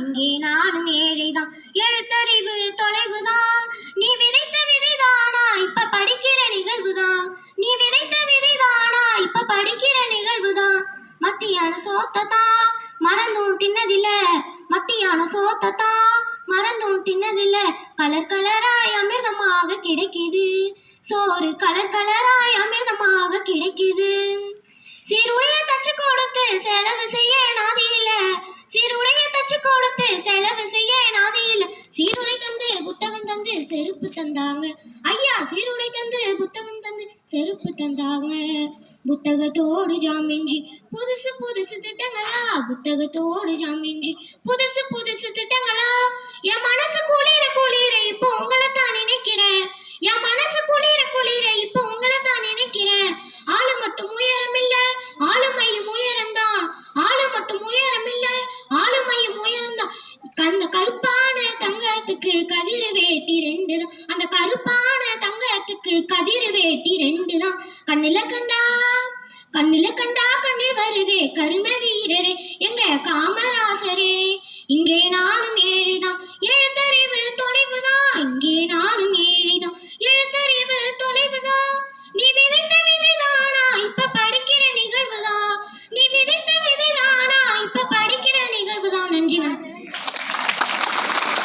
இங்கே நானும் ஏழைதான். எழுத்தறிவு தொலைவுதான். நீ விதைத்த விதைதானா? இப்ப படிக்கிற நிகழ்வுதான். நீ விதைத்த விதைதானா? இப்ப படிக்கிற நிகழ்வுதான். மத்தியான சோத்ததா? மறந்தும் தின்னதில்ல. மத்தியான சோத்ததா? மறந்தும் தின்னதில்ல. கலர் கலராய் அமிர்தமாக கிடைக்குது. சோறு கலர் கலராய் அமிர்தமாக கிடைக்குது. சீருடைய தச்சு கொடுத்து செலவு செய்ய நான் தந்து செருப்பு தந்தாங்க. ஐயா சீருடை தந்து புத்தகம் தந்து செருப்பு தந்தாங்க. புத்தகத்தோடு ஜாமின்றி புதுசு புதுசு திட்டங்களா? புத்தகத்தோடு ஜாமின்றி புதுசு புதுசு வேட்டி ரெண்டு அந்த கருப்பான தங்கத்துக்கு கதிர் வேட்டி ரெண்டு தான் கண்ணில கண்டா கண்ணில கண்டா கண்ணில் வருதே கரும வீரரே எங்க காமராசரே? இங்கே நானும் ஏழைதான் எழுத்தறிவு தொலைவுதான் இங்கே நானும் ஏழைதான் எழுத்தறிவு தொலைவுதான் நீ விதைத்த விதிதானா? இப்ப படிக்கிற நிகழ்வுதான் நீ விதைத்த விதிதானா? இப்ப படிக்கிற நிகழ்வுதான் நன்றி